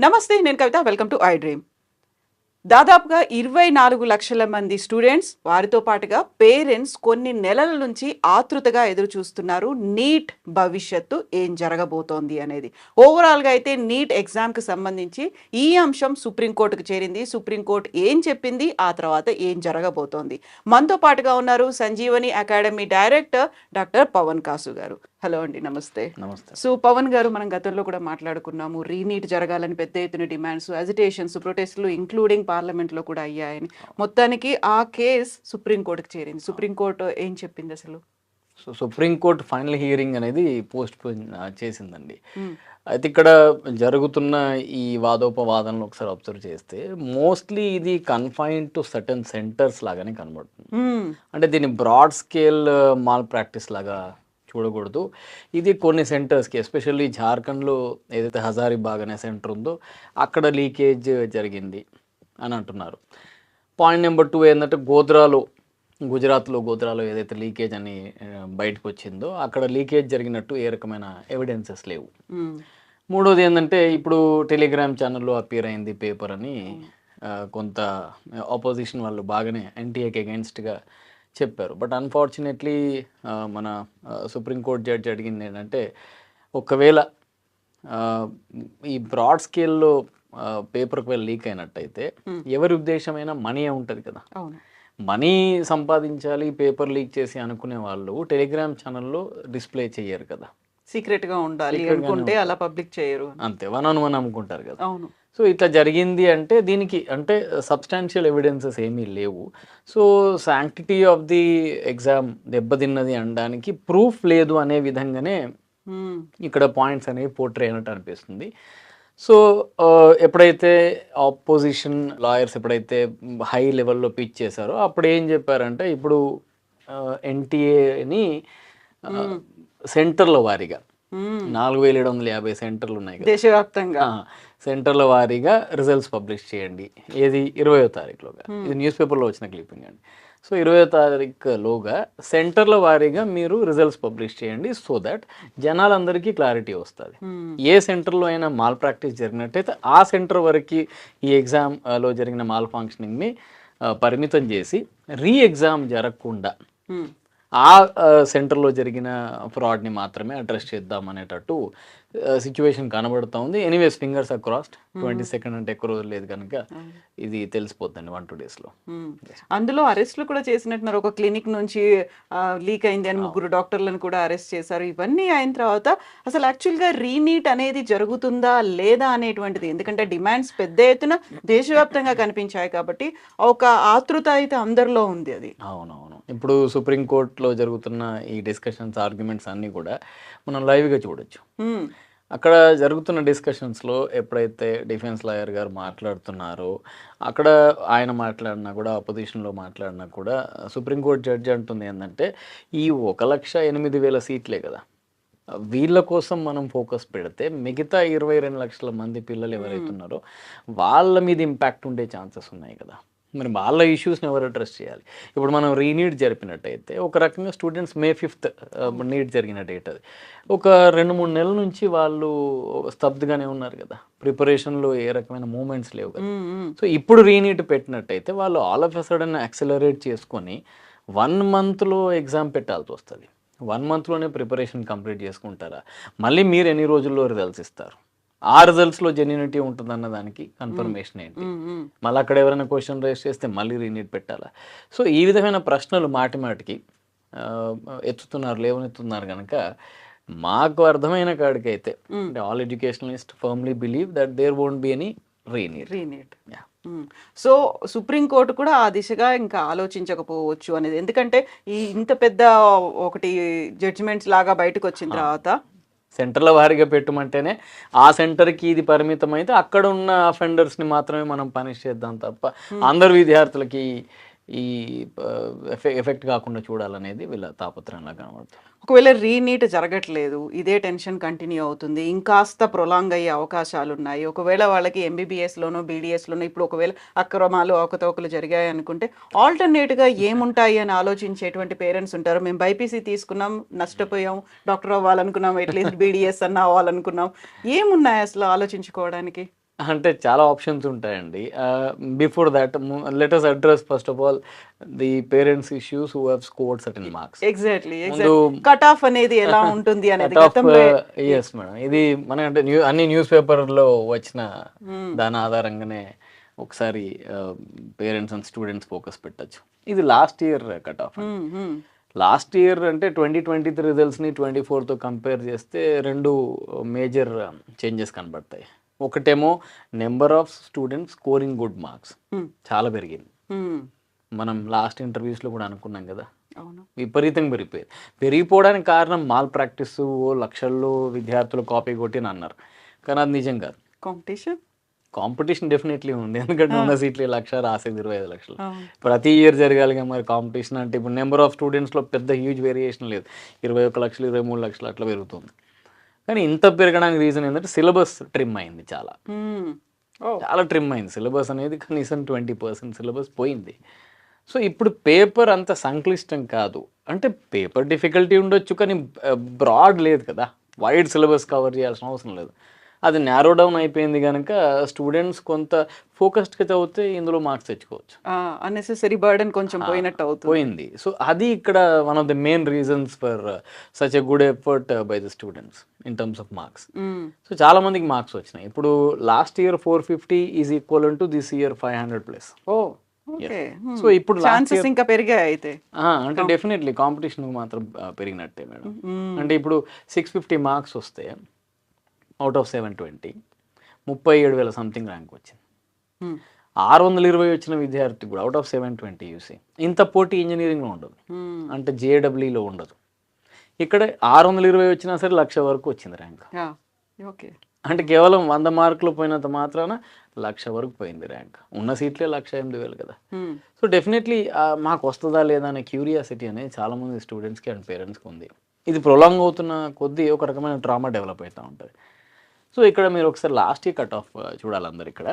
నమస్తే నేను Kavitha. Welcome to I dream దాదాపుగా ఇరవై నాలుగు లక్షల మంది స్టూడెంట్స్ వారితో పాటుగా పేరెంట్స్ కొన్ని నెలల నుంచి ఆతృతగా ఎదురు చూస్తున్నారు నీట్ భవిష్యత్తు ఏం జరగబోతోంది అనేది. ఓవరాల్గా అయితే నీట్ ఎగ్జామ్కి సంబంధించి ఈ అంశం సుప్రీంకోర్టుకు చేరింది. సుప్రీంకోర్టు ఏం చెప్పింది? ఆ తర్వాత ఏం జరగబోతోంది? మనతో పాటుగా ఉన్నారు Sanjeevani academy director doctor Pavan Kasu గారు. హలో అండి నమస్తే. నమస్తే. సో పవన్ గారు మనం గతంలో కూడా మాట్లాడుకున్నాము రీనీట్ జరగాలని పెద్ద ఎత్తున డిమాండ్స్ అజిటేషన్స్ ప్రొటెస్ట్లు ఇంక్లూడింగ్ పార్లమెంట్లో కూడా అయ్యాయని. మొత్తానికి ఆ కేస్ సుప్రీంకోర్టుకి చేరింది. సుప్రీంకోర్టు ఏం చెప్పింది అసలు? So supreme court final hearing అనేది పోస్ట్ పోన్ చేసిందండి. అయితే ఇక్కడ జరుగుతున్న ఈ వాదోపవాదనలు ఒకసారి అబ్జర్వ్ చేస్తే మోస్ట్లీ ఇది కన్ఫైన్ టు సర్టన్ సెంటర్స్ లాగానే కనబడుతుంది. అంటే దీన్ని బ్రాడ్ స్కేల్ మాల్ ప్రాక్టీస్ లాగా చూడకూడదు. ఇది కొన్ని సెంటర్స్కి ఎస్పెషల్లీ జార్ఖండ్లో ఏదైతే హజారీబాగ్ అనే సెంటర్ ఉందో అక్కడ లీకేజ్ జరిగింది అని అంటున్నారు. పాయింట్ నెంబర్ టూ ఏంటంటే గోద్రాలో గుజరాత్లో గోద్రాలో ఏదైతే లీకేజ్ అని బయటకు వచ్చిందో అక్కడ లీకేజ్ జరిగినట్టు ఏ రకమైన ఎవిడెన్సెస్ లేవు. మూడోది ఏంటంటే ఇప్పుడు టెలిగ్రామ్ ఛానల్లో అపియర్ అయింది పేపర్ అని కొంత ఆపోజిషన్ వాళ్ళు బాగానే ఎన్టీఏకి అగెన్స్ట్గా చెప్పారు. బట్ అన్ఫార్చునేట్లీ మన సుప్రీంకోర్టు జడ్జి అడిగింది ఏంటంటే ఒకవేళ ఈ బ్రాడ్ స్కేల్లో పేపర్కి వెళ్ళి లీక్ అయినట్టయితే ఎవరి ఉద్దేశమైనా మనీ ఉంటుంది కదా. మనీ సంపాదించాలి పేపర్ లీక్ చేసి అనుకునే వాళ్ళు టెలిగ్రామ్ ఛానల్లో డిస్ప్లే చేయరు కదా. సీక్రెట్గా ఉండాలి అనుకుంటే అలా పబ్లిక్ చేయరు అంతే వన్ ఆన్ వన్ అమ్ముకుంటారు కదా. అవును. సో ఇట్లా జరిగింది అంటే దీనికి అంటే సబ్స్టాన్షియల్ ఎవిడెన్సెస్ ఏమీ లేవు so sanctity of the exam దెబ్బతిన్నది అనడానికి ప్రూఫ్ లేదు అనే విధంగానే. ఇక్కడ పాయింట్స్ అనేవి పోర్ట్రే అయినట్టు అనిపిస్తుంది సో ఎప్పుడైతే ఆపోజిషన్ లాయర్స్ ఎప్పుడైతే హై లెవెల్లో పిచ్ చేశారో అప్పుడు ఏం చెప్పారంటే ఇప్పుడు ఎన్టీఏని సెంటర్ల వారీగా. నాలుగు వేల ఏడు వందల యాభై సెంటర్లు ఉన్నాయి దేశవ్యాప్తంగా. సెంటర్ల వారీగా రిజల్ట్స్ పబ్లిష్ చేయండి. ఏది? ఇరవయో తారీఖులోగా. ఇది న్యూస్ పేపర్లో వచ్చిన క్లిప్పింగ్ అండి. సో ఇరవయో తారీఖులోగా సెంటర్ల వారీగా మీరు రిజల్ట్స్ పబ్లిష్ చేయండి సో దట్ జనాలందరికీ క్లారిటీ వస్తుంది. ఏ సెంటర్లో అయినా మాల్ ప్రాక్టీస్ జరిగినట్టయితే ఆ సెంటర్ వరకు ఈ ఎగ్జామ్ ఆ, లో జరిగిన మాల్ ఫంక్షనింగ్ని పరిమితం చేసి రీ ఎగ్జామ్ జరగకుండా. ఆ సెంటర్లో జరిగిన ఫ్రాడ్ని మాత్రమే అడ్రస్ చేద్దాం అనేటట్టు సిచ్యువేషన్ కనబడుతూ ఉంది. Anyways fingers across twenty second అంటే ఎక్కువ రోజులు లేదు కనుక ఇది తెలిసిపోద్దండి వన్ టూ డేస్లో. అందులో అరెస్ట్లు కూడా చేసినట్టున్నారు. ఒక క్లినిక్ నుంచి లీక్ అయింది అని ముగ్గురు డాక్టర్లను కూడా అరెస్ట్ చేశారు. ఇవన్నీ అయిన తర్వాత అసలు యాక్చువల్గా రీనీట్ అనేది జరుగుతుందా లేదా అనేటువంటిది ఎందుకంటే డిమాండ్స్ పెద్ద ఎత్తున దేశవ్యాప్తంగా కనిపించాయి కాబట్టి ఒక ఆతృత అయితే అందరిలో ఉంది అది. అవునవును. ఇప్పుడు సుప్రీంకోర్టులో జరుగుతున్న ఈ డిస్కషన్స్ ఆర్గ్యుమెంట్స్ అన్నీ కూడా మనం లైవ్గా చూడొచ్చు. అక్కడ జరుగుతున్న డిస్కషన్స్లో ఎప్పుడైతే డిఫెన్స్ లాయర్ గారు మాట్లాడుతున్నారో అక్కడ ఆయన మాట్లాడినా కూడా అపోజిషన్లో మాట్లాడినా కూడా సుప్రీంకోర్టు జడ్జి అంటుంది ఏంటంటే ఈ ఒక లక్ష ఎనిమిది వేల సీట్లే కదా. వీళ్ళ కోసం మనం ఫోకస్ పెడితే మిగతా ఇరవై రెండు లక్షల మంది పిల్లలు ఎవరైతే ఉన్నారో వాళ్ళ మీద ఇంపాక్ట్ ఉండే ఛాన్సెస్ ఉన్నాయి కదా. మరి వాళ్ళ ఇష్యూస్ని ఎవరు అడ్రస్ చేయాలి? ఇప్పుడు మనం రీనీట్ జరిపినట్టయితే ఒక రకంగా స్టూడెంట్స్ మే ఫిఫ్త్ నీట్ జరిగిన డేట్ అది. ఒక రెండు మూడు నెలల నుంచి వాళ్ళు స్తబ్దుగానే ఉన్నారు కదా. ప్రిపరేషన్లో ఏ రకమైన మూమెంట్స్ లేవు కదా. సో ఇప్పుడు రీనీట్ పెట్టినట్టయితే వాళ్ళు all of a sudden accelerate చేసుకొని వన్ మంత్లో ఎగ్జామ్ పెట్టాల్సి వస్తుంది. వన్ మంత్లోనే ప్రిపరేషన్ కంప్లీట్ చేసుకుంటారా? మళ్ళీ మీరు ఎన్ని రోజుల్లో రిజల్ట్స్ ఇస్తారు? ఆ రిజల్ట్స్లో జెన్యునిటీ ఉంటుందన్న దానికి కన్ఫర్మేషన్ ఏంటి. మళ్ళీ అక్కడ ఎవరైనా క్వశ్చన్ రేస్ చేస్తే మళ్ళీ రీనీట్ పెట్టాలా? సో ఈ విధమైన ప్రశ్నలు మాటి మాటికి ఎత్తుతున్నారు లేవనెత్తుతున్నారు కనుక మాకు అర్థమైన కాడికైతే all educationalist firmly believe that there won't be any re NEET re NEET. So supreme court కూడా ఆ దిశగా ఇంకా ఆలోచించకపోవచ్చు అనేది ఎందుకంటే ఈ ఇంత పెద్ద ఒకటి జడ్జిమెంట్స్ లాగా బయటకు వచ్చిన తర్వాత సెంటర్ల వారీగా పెట్టమంటేనే ఆ సెంటర్కి ఇది పరిమితం అయితే అక్కడ ఉన్న అఫెండర్స్ని మాత్రమే మనం పనిష్ చేద్దాం తప్ప అందరు విద్యార్థులకి ఈ ఎఫెక్ట్ కాకుండా చూడాలనేది వీళ్ళ తాపత్రయంలా కనబడుతుంది. ఒకవేళ రీనీట్ జరగట్లేదు ఇదే టెన్షన్ కంటిన్యూ అవుతుంది ఇంకాస్త ప్రొలాంగ్ అయ్యే అవకాశాలు ఉన్నాయి ఒకవేళ వాళ్ళకి ఎంబీబీఎస్లోనో బీడీఎస్లోనో ఇప్పుడు ఒకవేళ అక్రమాలు అవకతవకలు జరిగాయి అనుకుంటే ఆల్టర్నేట్గా ఏముంటాయి అని ఆలోచించేటువంటి పేరెంట్స్ ఉంటారు. మేము బైపీసీ తీసుకున్నాం నష్టపోయాం డాక్టర్ అవ్వాలనుకున్నాం అట్లీస్ట్ బీడీఎస్ అన్న అవ్వాలనుకున్నాం. ఏమున్నాయి అసలు ఆలోచించుకోవడానికి? అంటే చాలా ఆప్షన్స్ ఉంటాయండి. Before that letters address first of all the parents issues who have scored certain marks exactly cut off అనేది ఎలా ఉంటుంది అనేది గతంలో ఎస్ మేడం ఇది మన అంటే న్యూ అన్ని న్యూస్ పేపర్లో వచ్చిన. దాని ఆధారంగానే ఒకసారి పేరెంట్స్ అండ్ స్టూడెంట్స్ ఫోకస్ పెట్టచ్చు. ఇది last year cut off. Last year అంటే ట్వంటీ ట్వంటీ త్రీ రిజల్ట్స్ని ట్వంటీ ఫోర్తో కంపేర్ చేస్తే రెండు మేజర్ చేంజెస్ కనబడతాయి. ఒకటేమో number of students scoring good marks. చాలా పెరిగింది. మనం లాస్ట్ ఇంటర్వ్యూస్లో కూడా అనుకున్నాం కదా. అవును. విపరీతంగా పెరిగిపోయింది. పెరిగిపోవడానికి కారణం మాల్ ప్రాక్టీస్ లక్షల్లో విద్యార్థులు కాపీ కొట్టి అని అన్నారు. కానీ అది నిజం కాదు. కాంపిటీషన్? కాంపిటీషన్ డెఫినెట్లీ ఉంది. ఎందుకంటే ఉన్న సీట్లు లక్ష రాసేది ఇరవై ఐదు లక్షలు. ప్రతి ఇయర్ జరగాలి మరి కాంపిటీషన్ అంటే ఇప్పుడు నెంబర్ ఆఫ్ స్టూడెంట్స్లో పెద్ద హ్యూజ్ వేరియేషన్ లేదు. ఇరవై ఒక లక్షలు ఇరవై మూడు లక్షలు అట్లా పెరుగుతుంది. కానీ ఇంత పెరగడానికి రీజన్ ఏంటంటే సిలబస్ ట్రిమ్ అయింది చాలా. ఓ. చాలా ట్రిమ్ అయింది. సిలబస్ అనేది కనీసం ట్వంటీ పర్సెంట్ సిలబస్ పోయింది. సో ఇప్పుడు పేపర్ అంత సంక్లిష్టం కాదు. అంటే పేపర్ డిఫికల్టీ ఉండొచ్చు కానీ బ్రాడ్ లేదు కదా. వైడ్ సిలబస్ కవర్ చేయాల్సిన అవసరం లేదు. అది నారో డౌన్ అయిపోయింది కనుక స్టూడెంట్స్ కొంత ఫోకస్డ్గా చదివితే ఇందులో మార్క్స్ తెచ్చుకోవచ్చు. అన్నెసెసరీ బర్డెన్ కొంచెం పోయినట్టు అవుతుంది. పోయింది. సో అది ఇక్కడ one of the main reasons for such a good effort by the students in terms of marks. So చాలా మందికి మార్క్స్ వచ్చినాయి. ఇప్పుడు last year four fifty is equal to this year five hundred plus oh so ఇప్పుడు last chances ఇంకా పెరిగాయి అయితే. అంటే definitely competition మాత్రం పెరిగినట్టే మేడం. మ్మ్. అంటే ఇప్పుడు సిక్స్ ఫిఫ్టీ మార్క్స్ వస్తే అవుట్ ఆఫ్ సెవెన్ ట్వంటీ ముప్పై ఏడు వేల సంథింగ్ ర్యాంక్ వచ్చింది. మ్మ్. ఆరు వందల ఇరవై వచ్చిన విద్యార్థి కూడా out of seven twenty UC. ఇంత పోటీ ఇంజనీరింగ్లో ఉండదు. మ్మ్. అంటే జేడబ్ల్యూలో ఉండదు. ఇక్కడ ఆరు వందల ఇరవై వచ్చినా సరే లక్ష వరకు వచ్చింది ర్యాంక్ ఓకే అంటే కేవలం వంద మార్కులు పోయినంత మాత్రాన లక్ష వరకు పోయింది ర్యాంక్ ఉన్న సీట్లే లక్ష ఎనిమిది వేలు కదా. సో డెఫినెట్లీ మాకు వస్తుందా లేదా అనే క్యూరియాసిటీ అనేది చాలామంది స్టూడెంట్స్కి అండ్ పేరెంట్స్కి ఉంది. ఇది ప్రొలాంగ్ అవుతున్న కొద్దీ ఒక రకమైన డ్రామా డెవలప్ అవుతూ ఉంటుంది. సో ఇక్కడ మీరు ఒకసారి లాస్ట్ ఇయర్ కట్ ఆఫ్ చూడాలి అందరు ఇక్కడ.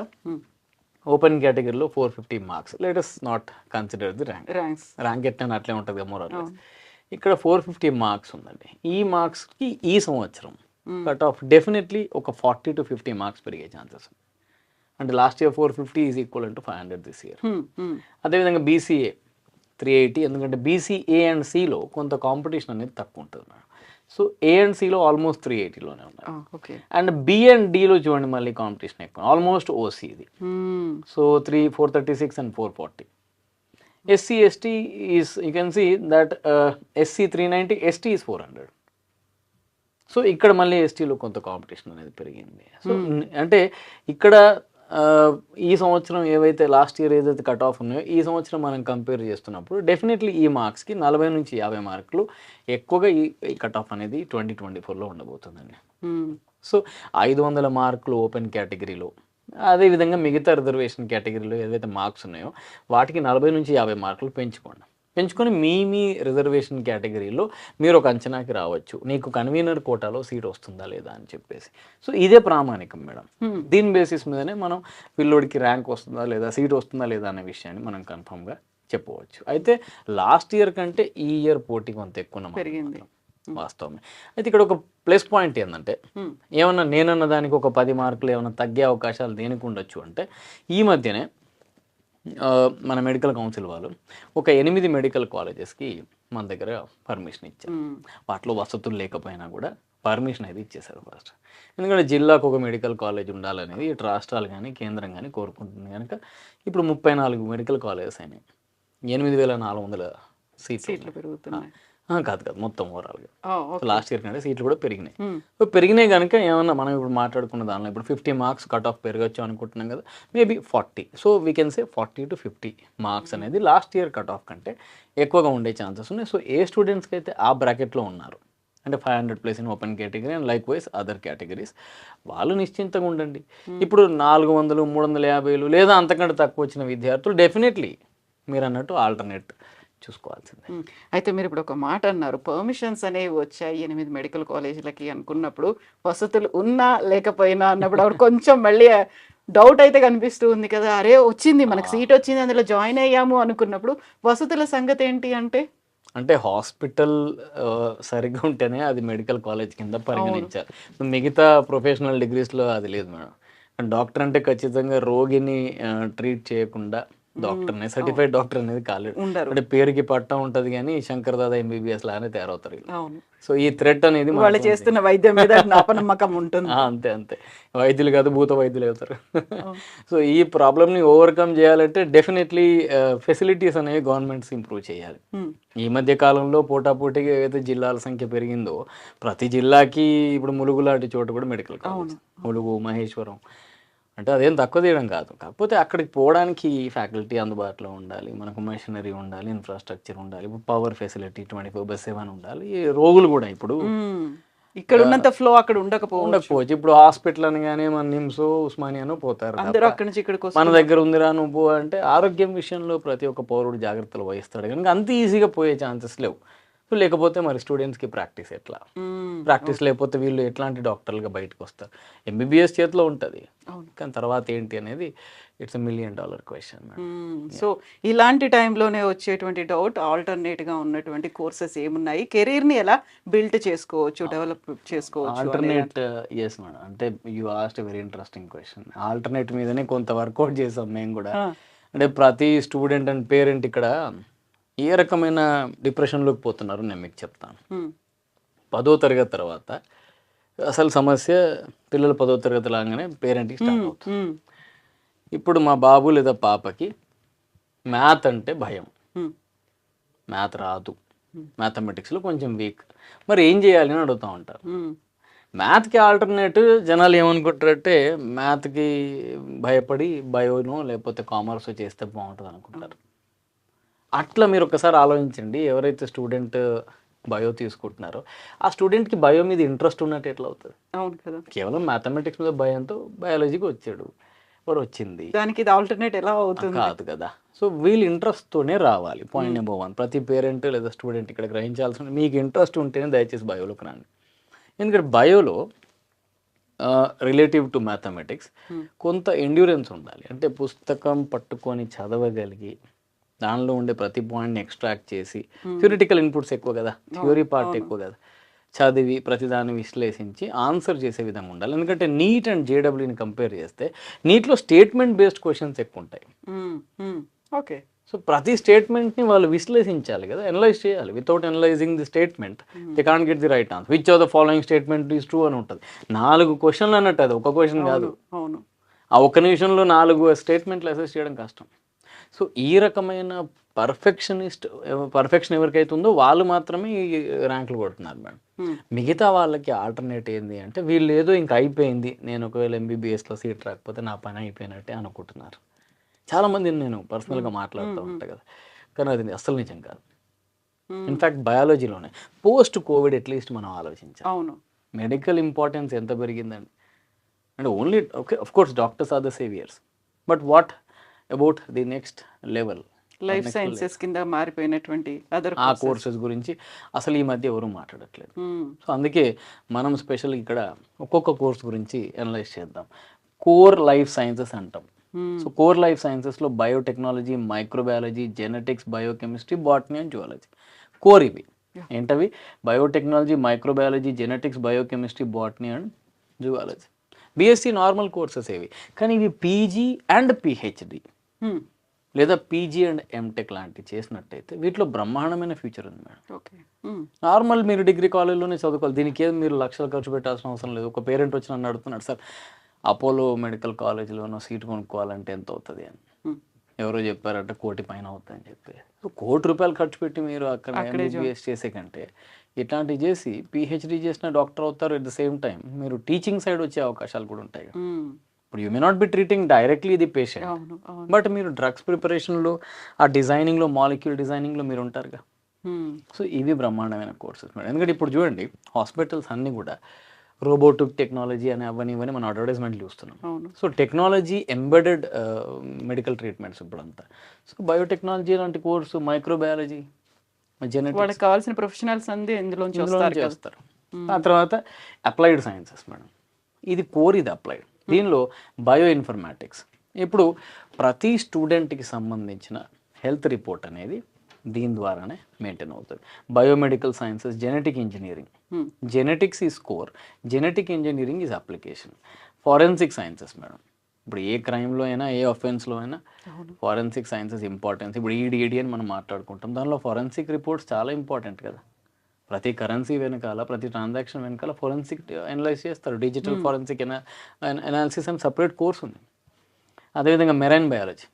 ఓపెన్ కేటగిరీలో four fifty marks let's not consider the rank ranks rank ఎట్లా అట్లే ఉంటుంది మోరల్ ఇక్కడ ఫోర్ ఫిఫ్టీ మార్క్స్ ఉందండి. ఈ మార్క్స్కి ఈ సంవత్సరం కట్ ఆఫ్ డెఫినెట్లీ ఒక ఫార్టీ టు ఫిఫ్టీ మార్క్స్ పెరిగే ఛాన్సెస్ అంటే last year four fifty is equal to five hundred this year. అదేవిధంగా బీసీఏ త్రీ ఎయిటీ ఎందుకంటే బీసీఏ అండ్ సిలో కొంత కాంపిటీషన్ అనేది తక్కువ ఉంటుంది. మేడం సో ఏ అండ్ సిలో ఆల్మోస్ట్ త్రీ ఎయిటీలోనే ఓకే అండ్ బి అండ్ డిలో చూడండి మళ్ళీ కాంపిటీషన్ ఎక్కువ. ఆల్మోస్ట్ ఓసీ ఇది. So three four thirty six and four forty SC ST is you can see that SC three ninety ST is four hundred so ఇక్కడ మళ్ళీ ఎస్టీలో కొంత competition అనేది పెరిగింది. సో అంటే ఇక్కడ ఈ సంవత్సరం ఏవైతే లాస్ట్ ఇయర్ ఏదైతే కట్ ఆఫ్ ఉన్నాయో ఈ సంవత్సరం మనం కంపేర్ చేస్తున్నప్పుడు డెఫినెట్లీ ఈ మార్క్స్కి నలభై నుంచి యాభై మార్కులు ఎక్కువగా ఈ కట్ ఆఫ్ అనేది ట్వంటీ ట్వంటీ ఫోర్లో ఉండబోతుందండి మ్మ్. సో ఐదు వందల మార్కులు ఓపెన్ కేటగిరీలో అదేవిధంగా మిగతా రిజర్వేషన్ కేటగిరీలో ఏవైతే మార్క్స్ ఉన్నాయో వాటికి నలభై నుంచి యాభై మార్కులు పెంచుకోండి పెంచుకొని మీ మీ రిజర్వేషన్ కేటగిరీలో మీరు ఒక అంచనాకి రావచ్చు నీకు కన్వీనర్ కోటాలో సీట్ వస్తుందా లేదా అని చెప్పేసి సో ఇదే ప్రామాణికం మేడం. దీని బేసిస్ మీదనే మనం పిల్లోడికి ర్యాంక్ వస్తుందా లేదా సీట్ వస్తుందా లేదా అనే విషయాన్ని మనం కన్ఫర్మ్గా చెప్పవచ్చు అయితే లాస్ట్ ఇయర్ కంటే ఈ ఇయర్ పోటీ కొంత ఎక్కువ పెరిగింది. వాస్తవమే అయితే ఇక్కడ ఒక ప్లస్ పాయింట్ ఏంటంటే. ఏమన్నా నేనన్న దానికి ఒక పది మార్కులు ఏమైనా తగ్గే అవకాశాలు దేనికి ఉండొచ్చు అంటే ఈ మధ్యనే మన మెడికల్ కౌన్సిల్ వాళ్ళు ఒక ఎనిమిది మెడికల్ కాలేజెస్కి మన దగ్గర పర్మిషన్ ఇచ్చారు. వాటిలో వసతులు లేకపోయినా కూడా పర్మిషన్ అయితే ఇచ్చేశారు ఫస్ట్ ఎందుకంటే జిల్లాకు ఒక మెడికల్ కాలేజ్ ఉండాలనేది ఇటు రాష్ట్రాలు కానీ కేంద్రం కానీ కోరుకుంటుంది. కనుక ఇప్పుడు ముప్పై నాలుగు మెడికల్ కాలేజెస్ అయినాయి. ఎనిమిది వేల నాలుగు వందల సీట్లు పెరుగుతున్నాయి. కాదు కాదు. మొత్తం ఓవరాల్గా లాస్ట్ ఇయర్ కంటే సీట్లు కూడా పెరిగినాయి. సో పెరిగినాయి కనుక ఏమన్నా మనం ఇప్పుడు మాట్లాడుకున్న దానిలో ఇప్పుడు ఫిఫ్టీ మార్క్స్ కట్ ఆఫ్ పెరగచ్చు అనుకుంటున్నాం కదా maybe forty so we can say forty to fifty marks అనేది లాస్ట్ ఇయర్ కట్ ఆఫ్ కంటే ఎక్కువగా ఉండే ఛాన్సెస్ ఉన్నాయి. సో ఏ స్టూడెంట్స్కి అయితే ఆ బ్రాకెట్లో ఉన్నారు అంటే five hundred place in open category and likewise other categories వాళ్ళు నిశ్చింతగా ఉండండి. ఇప్పుడు నాలుగు వందలు మూడు వందల యాభైలు లేదా అంతకంటే తక్కువ వచ్చిన విద్యార్థులు డెఫినెట్లీ మీరు అన్నట్టు ఆల్టర్నేట్ చూసుకోవాల్సిందే. అయితే మీరు ఇప్పుడు ఒక మాట అన్నారు పర్మిషన్స్ అనేవి వచ్చాయి ఎనిమిది మెడికల్ కాలేజీలకి అనుకున్నప్పుడు వసతులు ఉన్నా లేకపోయినా అన్నప్పుడు అప్పుడు కొంచెం మళ్ళీ డౌట్ అయితే కనిపిస్తూ ఉంది కదా. అరే వచ్చింది మనకు సీట్ వచ్చింది అందులో జాయిన్ అయ్యాము అనుకున్నప్పుడు వసతుల సంగతి ఏంటి అంటే? అంటే హాస్పిటల్ సరిగ్గా ఉంటేనే అది మెడికల్ కాలేజ్ కింద పరిగణించారు మిగతా ప్రొఫెషనల్ డిగ్రీస్లో అది లేదు మేడం. డాక్టర్ అంటే ఖచ్చితంగా రోగిని ట్రీట్ చేయకుండా డాక్టర్ని సర్టిఫైడ్ డాక్టర్ అనేది కాలేడు. ఉండరు. అంటే పేరుకి పట్టం ఉంటది కానీ శంకర్ దాదా ఎంబీబీఎస్ లానే తయారవుతారు సో ఈ థ్రెట్ అనేది వాళ్ళు. చేస్తున్న వైద్యం మీద అపనమ్మకం ఉంటుంది. అంతే అంతే. వైద్యులు కాదు భూత వైద్యులు అవుతారు. సో ఈ ప్రాబ్లమ్ని ఓవర్కమ్ చేయాలంటే డెఫినెట్లీ ఫెసిలిటీస్ అనేవి గవర్నమెంట్స్ ఇంప్రూవ్ చేయాలి. ఈ మధ్య కాలంలో పోటాపోటీగా ఏదైతే జిల్లాల సంఖ్య పెరిగిందో ప్రతి జిల్లాకి ఇప్పుడు ములుగు లాంటి చోట కూడా మెడికల్ కాలేజ్ ములుగు మహేశ్వరం అంటే అదేం తక్కువ తీయడం కాదు. కాకపోతే అక్కడికి పోవడానికి ఫ్యాకల్టీ అందుబాటులో ఉండాలి. మనకు మెషినరీ ఉండాలి ఇన్ఫ్రాస్ట్రక్చర్ ఉండాలి. Power facility twenty four by seven ఉండాలి. ఈ రోగులు కూడా ఇప్పుడు. ఇక్కడ ఉన్నంత ఫ్లో అక్కడ ఉండకపోవచ్చు. ఉండకపోవచ్చు. ఇప్పుడు హాస్పిటల్ అనగానే మన నిమ్స్ ఉస్మానియాను పోతారు అందరూ అక్కడి నుంచి ఇక్కడికి మన దగ్గర ఉందిరా నువ్వు అంటే ఆరోగ్యం విషయంలో ప్రతి ఒక్క పౌరుడు జాగ్రత్తలు వహిస్తాడు. కనుక అంత ఈజీగా పోయే ఛాన్సెస్ లేవు. సో లేకపోతే మరి స్టూడెంట్స్కి ప్రాక్టీస్ ఎట్లా? ప్రాక్టీస్ లేకపోతే వీళ్ళు ఎట్లాంటి డాక్టర్లుగా బయటకు వస్తారు? ఎంబీబీఎస్ చేతిలో ఉంటుంది. కానీ తర్వాత ఏంటి అనేది it's million dollar question. So ఇలాంటి టైంలోనే వచ్చేటువంటి డౌట్ ఆల్టర్నేట్గా ఉన్నటువంటి కోర్సెస్ ఏమున్నాయి? కెరీర్ని ఎలా బిల్డ్ చేసుకోవచ్చు డెవలప్ చేసుకోవచ్చు ఆల్టర్నేట్ ఎస్ మేడం. అంటే you asked very interesting question. Alternate మీదనే కొంత వర్కౌట్ చేసాం మేము కూడా. అంటే ప్రతి స్టూడెంట్ అండ్ పేరెంట్ ఇక్కడ ఏ రకమైన డిప్రెషన్లోకి పోతున్నారు నేను మీకు చెప్తాను. పదో తరగతి తర్వాత అసలు సమస్య పిల్లలు పదో తరగతి లాగానే పేరెంట్కి స్టార్ట్ అవుతుంది. ఇప్పుడు మా బాబు లేదా పాపకి మ్యాథ్ అంటే భయం. మ్యాథ్ రాదు. మ్యాథమెటిక్స్లో కొంచెం వీక్ మరి ఏం చేయాలి అని అడుగుతూ ఉంటారు. మ్యాథ్కి ఆల్టర్నేట్ జనాలు ఏమనుకుంటారంటే మ్యాథ్కి భయపడి బయోనో లేకపోతే కామర్స్ చేస్తే బాగుంటుంది అనుకుంటారు. అట్లా మీరు ఒకసారి ఆలోచించండి. ఎవరైతే స్టూడెంట్ బయో తీసుకుంటున్నారో. ఆ స్టూడెంట్కి బయో మీద ఇంట్రెస్ట్ ఉన్నట్టు ఎట్లా అవుతుంది? అవును కదా. కేవలం మ్యాథమెటిక్స్ మీద భయంతో బయాలజీకి వచ్చాడు. వాడు వచ్చింది. దానికి ఇది ఆల్టర్నేట్ ఎలా అవుతుంది? కాదు కదా. సో వీళ్ళు ఇంట్రెస్ట్తోనే రావాలి. పాయింట్ నెంబర్ వన్ ప్రతి పేరెంట్ లేదా స్టూడెంట్ ఇక్కడ గ్రహించాల్సిన మీకు ఇంట్రెస్ట్ ఉంటేనే దయచేసి బయోలోకి రండి ఎందుకంటే బయోలో రిలేటివ్ టు మ్యాథమెటిక్స్ కొంత ఎండ్యూరెన్స్ ఉండాలి. అంటే పుస్తకం పట్టుకొని చదవగలిగి దానిలో ఉండే ప్రతి పాయింట్ని ఎక్స్ట్రాక్ట్ చేసి థియరిటికల్ ఇన్పుట్స్ ఎక్కువ కదా? థియరీ పార్ట్ ఎక్కువ కదా? చదివి ప్రతిదాన్ని విశ్లేషించి ఆన్సర్ చేసే విధంగా ఉండాలి. ఎందుకంటే నీట్ అండ్ జేడబ్ల్యూని కంపేర్ చేస్తే నీట్లో స్టేట్మెంట్ బేస్డ్ క్వశ్చన్స్ ఎక్కువ ఉంటాయి. ఓకే సో ప్రతి స్టేట్మెంట్ని వాళ్ళు విశ్లేషించాలి కదా? అనలైజ్ చేయాలి. Without analysing the statement they can get the right answer which of the following statement is true అని ఉంటుంది. నాలుగు క్వశ్చన్లు అన్నట్టు అది. ఒక క్వశ్చన్ కాదు. అవును. ఆ ఒక్క నిమిషంలో నాలుగు స్టేట్మెంట్లు అసెస్ చేయడం కష్టం. సో ఈ రకమైన పర్ఫెక్షనిస్ట్ పర్ఫెక్షన్ ఎవరికైతే ఉందో వాళ్ళు మాత్రమే ఈ ర్యాంకులు కొడుతున్నారు మేడం. మిగతా వాళ్ళకి ఆల్టర్నేట్ ఏంది అంటే వీళ్ళు ఏదో ఇంకా అయిపోయింది నేను ఒకవేళ ఎంబీబీఎస్లో సీట్ రాకపోతే నా పని అయిపోయినట్టే అనుకుంటున్నారు. చాలామంది నేను పర్సనల్గా మాట్లాడుతూ ఉంటాను కదా. కానీ అది అస్సలు నిజం కాదు. ఇన్ఫ్యాక్ట్ బయాలజీలోనే. పోస్ట్ కోవిడ్ అట్లీస్ట్ మనం ఆలోచించాలి. అవును. మెడికల్ ఇంపార్టెన్స్ ఎంత పెరిగిందండి? అంటే only okay of course doctors are the saviours. But what about the next level life sciences కింద మారిపోయినటువంటి అదర్ ఆ కోర్సెస్ గురించి అసలు ఈ మధ్య ఎవరు మాట్లాడట్లేదు. సో అందుకే మనం స్పెషల్ ఇక్కడ ఒక్కొక్క కోర్స్ గురించి అనలైజ్ చేద్దాం. కోర్ లైఫ్ సైన్సెస్ అంటాం. So core life సైన్సెస్లో biotechnology microbiology genetics biochemistry botany and zoology core ఇవి. ఏంటవి? Biotechnology microbiology genetics biochemistry botany and zoology BSc normal courses ఏవి? కానీ ఇవి పీజీ అండ్ పిహెచ్డి లేదా పీజీ అండ్ ఎంటెక్ లాంటివి చేసినట్టయితే వీటిలో బ్రహ్మాండమైన ఫ్యూచర్ ఉంది మేడం. ఓకే నార్మల్ మీరు డిగ్రీ కాలేజ్లోనే చదువుకోవాలి. దీనికి ఏం మీరు లక్షలు ఖర్చు పెట్టాల్సిన అవసరం లేదు. ఒక పేరెంట్ వచ్చి నన్ను అడుగుతున్నాడు సార్ అపోలో మెడికల్ కాలేజ్లోనో సీట్ కొనుక్కోవాలంటే ఎంత అవుతుంది? అని. ఎవరో చెప్పారంటే కోటి పైన అవుతుందని చెప్పి. కోటి రూపాయలు ఖర్చు పెట్టి మీరు అక్కడ ఎంబీబీఎస్ చేసే కంటే ఇట్లాంటివి చేసి పిహెచ్డి చేసిన డాక్టర్ అవుతారు. ఎట్ ద సేమ్ టైం మీరు టీచింగ్ సైడ్ వచ్చే అవకాశాలు కూడా ఉంటాయి. ఇప్పుడు you may not be treating directly the patient but మీరు డ్రగ్స్ ప్రిపరేషన్లో ఆ డిజైనింగ్లో మాలిక్యూల్ డిజైనింగ్లో మీరు ఉంటారుగా. సో ఇవి బ్రహ్మాండమైన కోర్సెస్ మేడం. ఎందుకంటే ఇప్పుడు చూడండి హాస్పిటల్స్ అన్నీ కూడా రోబోటిక్ టెక్నాలజీ అని అవన్నీ ఇవన్నీ మనం అడ్వర్టైజ్మెంట్లు చూస్తున్నాం. So technology embedded medical treatments ఇప్పుడంతా. సో బయోటెక్నాలజీ లాంటి కోర్సు మైక్రోబయాలజీ జెనెటిక్స్ కావాల్సిన ప్రొఫెషనల్స్ అంది ఇందులో చేస్తారు ఆ తర్వాత అప్లైడ్ సైన్సెస్ మేడం. ఇది కోర్ ఇది అప్లైడ్ దీనిలో బయో ఇన్ఫర్మాటిక్స్ ఇప్పుడు ప్రతి స్టూడెంట్కి సంబంధించిన హెల్త్ రిపోర్ట్ అనేది దీని ద్వారానే మెయింటైన్ అవుతుంది. Biomedical sciences genetic engineering. Genetics is core. Genetic engineering is application. Forensic sciences madam. ఇప్పుడు ఏ క్రైమ్లో అయినా ఏ offence లో అయినా ఫారెన్సిక్ సైన్సెస్ ఇంపార్టెన్స్. ఇప్పుడు ఈడీ ఈడీ అని మనం మాట్లాడుకుంటాం. దానిలో ఫారెన్సిక్ రిపోర్ట్స్ చాలా ఇంపార్టెంట్ కదా. ప్రతి కరెన్సీ వెనకాల ప్రతి ట్రాన్సాక్షన్ వెనకాల ఫోరెన్సిక్ అనలైజ్ చేస్తారు. డిజిటల్ ఫారెన్సిక్ అనాలిసిస్ అని సపరేట్ కోర్స్ ఉంది. అదేవిధంగా మెరైన్ బయాలజీ.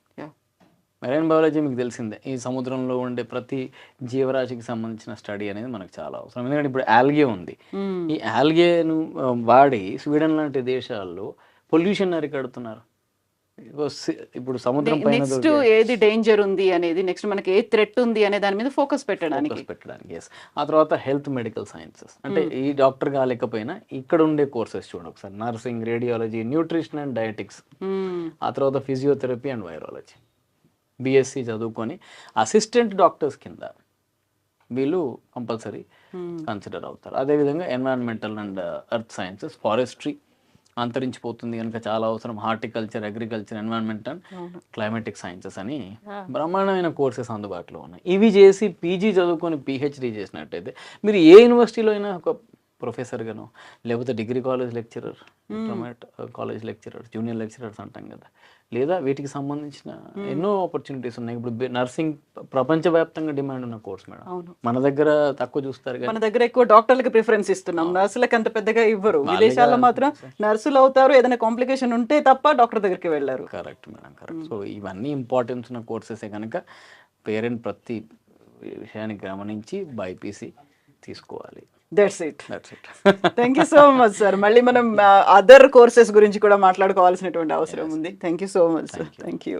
మెరైన్ బయాలజీ మీకు తెలిసిందే. ఈ సముద్రంలో ఉండే ప్రతి జీవరాశికి సంబంధించిన స్టడీ అనేది మనకు చాలా అవసరం. ఎందుకంటే ఇప్పుడు ఆల్గే ఉంది. Hmm. ఈ ఆల్గేను వాడి స్వీడన్ లాంటి దేశాల్లో పొల్యూషన్ అరికడుతున్నారు. ఇప్పుడు సముద్రం పైన నెక్స్ట్ ఏది డేంజర్ ఉంది అనేది నెక్స్ట్ మనకి ఏ థ్రెట్ ఉంది అనే దాని మీద ఫోకస్ పెట్టడానికి. ఫోకస్ పెట్టడానికి ఎస్ ఆ తర్వాత హెల్త్ మెడికల్ సైన్సెస్ అంటే ఈ డాక్టర్ కాలేకపోయినా ఇక్కడ ఉండే కోర్సెస్ చూడండి ఒకసారి. Nursing radiology nutrition and dietetics Hmm. ఆ తర్వాత ఫిజియోథెరపీ అండ్ వైరాలజీ బీఎస్సీ చదువుకొని అసిస్టెంట్ డాక్టర్స్ కింద వీళ్ళు కంపల్సరీ Hmm. కన్సిడర్ అవుతారు. అదేవిధంగా environmental and earth sciences forestry అంతరించిపోతుంది కనుక చాలా అవసరం. Horticulture agriculture environment and climatic sciences అని బ్రహ్మాండమైన కోర్సెస్ అందుబాటులో ఉన్నాయి. ఇవి చేసి పీజీ చదువుకొని పిహెచ్డి చేసినట్టయితే మీరు ఏ యూనివర్సిటీలో అయినా ఒక ప్రొఫెసర్గానో లేకపోతే degree college lecturer intermediate college lecturer junior lecturers అంటాం కదా. లేదా వీటికి సంబంధించిన ఎన్నో ఆపర్చునిటీస్ ఉన్నాయి. ఇప్పుడు నర్సింగ్ ప్రపంచవ్యాప్తంగా డిమాండ్ ఉన్న కోర్స్ మేడం. అవును. మన దగ్గర తక్కువ చూస్తారు మన దగ్గర ఎక్కువ డాక్టర్లకు ప్రిఫరెన్స్ ఇస్తున్నాం. నర్సులకు అంత పెద్దగా ఇవ్వరు. విదేశాల్లో మాత్రం నర్సులు అవుతారు. ఏదైనా కాంప్లికేషన్ ఉంటే తప్ప డాక్టర్ దగ్గరికి వెళ్ళారు. కరెక్ట్ మేడం కరెక్ట్ సో ఇవన్నీ ఇంపార్టెన్స్ ఉన్న కోర్సెసే కనుక పేరెంట్ ప్రతి విషయాన్ని గమనించి బైపీసీ తీసుకోవాలి. That's it thank you so much sir మళ్ళీ మనం అదర్ కోర్సెస్ గురించి కూడా మాట్లాడుకోవాల్సినటువంటి అవసరం ఉంది. Thank you so much sir thank you